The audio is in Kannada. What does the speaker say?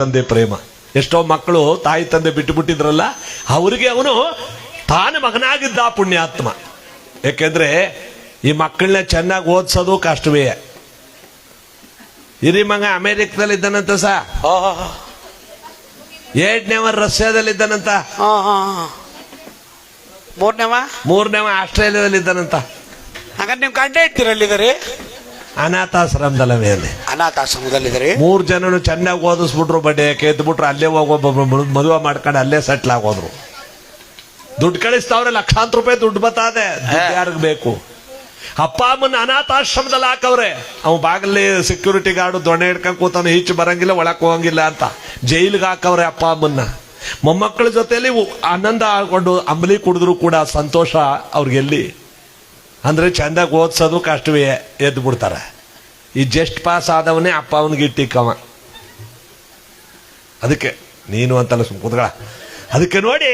ತಂದೆ ಪ್ರೇಮ. ಎಷ್ಟೋ ಮಕ್ಕಳು ತಾಯಿ ತಂದೆ ಬಿಟ್ಟು ಬಿಟ್ಟಿದ್ರಲ್ಲ ಅವರಿಗೆ ಅವನು ತಾನು ಮಗನಾಗಿದ್ದ ಪುಣ್ಯಾತ್ಮ. ಯಾಕೆಂದ್ರೆ ಈ ಮಕ್ಕಳನ್ನ ಚೆನ್ನಾಗಿ ಓದಿಸೋದು ಕಷ್ಟವೇ. ಹಿರಿ ಮಗ ಅಮೆರಿಕದಲ್ಲಿ ಇದ್ದಾನಂತ ಸಾ ಏಟ್ನೇವ ಎರಡನೇವ ರಷ್ಯಾದಲ್ಲಿ ಇದ್ದಾನಂತ ಮೂರ್ನೇವ. ಮೂರನೇವ ಆಸ್ಟ್ರೇಲಿಯಾದಲ್ಲಿ ಇದ್ದಾನಂತ ಹಾಗಾದ್ರೆ ನೀವು ಕಂಡ ಇಡ್ತೀರಲ್ಲಿದ್ದಾರೆ ಅನಾಥಾಶ್ರಮದಲ್ಲ ಮೇಲೆ ಅನಾಥಾಶ್ರಮದಲ್ಲಿದ್ದಾರೆ? ಮೂರು ಜನನು ಚೆನ್ನಾಗಿ ಓದಿಸ್ಬಿಟ್ರು ಬಡ್ಡೆ ಬಿಟ್ರು ಅಲ್ಲೇ ಹೋಗಿ ಒಬ್ಬೊಬ್ರು ಮದುವೆ ಮಾಡ್ಕೊಂಡು ಅಲ್ಲೇ ಸೆಟ್ಲ್ ಆಗೋದ್ರು. ದುಡ್ಡು ಕಳಿಸ್ತಾವ್ರೆ ಲಕ್ಷಾಂತರ ರೂಪಾಯಿ ದುಡ್ಡು ಬತ್ತದೆ ಯಾರಿಗೆ ಬೇಕು? ಅಪ್ಪ ಅಮ್ಮನ ಅನಾಥಾಶ್ರಮದಲ್ಲಿ ಹಾಕವ್ರೆ. ಅವ್ ಬಾಗಲ್ಲಿ ಸೆಕ್ಯೂರಿಟಿ ಗಾರ್ಡ್ ದೊಣ್ಣೆ ಹಿಡ್ಕೊಂಡ್ ಕೂತಾನ ಈಚೆ ಬರಂಗಿಲ್ಲ ಒಳಕ್ ಹೋಗಂಗಿಲ್ಲ ಅಂತ. ಜೈಲಿಗೆ ಹಾಕವ್ರೆ ಅಪ್ಪ ಅಮ್ಮನ್ನ. ಮೊಮ್ಮಕ್ಕಳ ಜೊತೆಯಲ್ಲಿ ಆನಂದ ಆಡ್ಕೊಂಡು ಅಂಬಲಿ ಕುಡಿದ್ರು ಕೂಡ ಸಂತೋಷ ಅವ್ರಿಗೆಲ್ಲಿ. ಅಂದ್ರೆ ಚಂದಾಗಿ ಓದಿಸೋದು ಕಷ್ಟವೇ ಎದ್ದು ಬಿಡ್ತಾರೆ. ಈ ಜಸ್ಟ್ ಪಾಸ್ ಆದವನೇ ಅಪ್ಪ ಅವನಿಗೆ ಇಟ್ಟಿಕ್ಕವ ಅದಕ್ಕೆ ನೀನು ಅಂತಲ್ಲ ಸುಮ್ ಕೂತ್ಗಳ ಅದಕ್ಕೆ ನೋಡಿ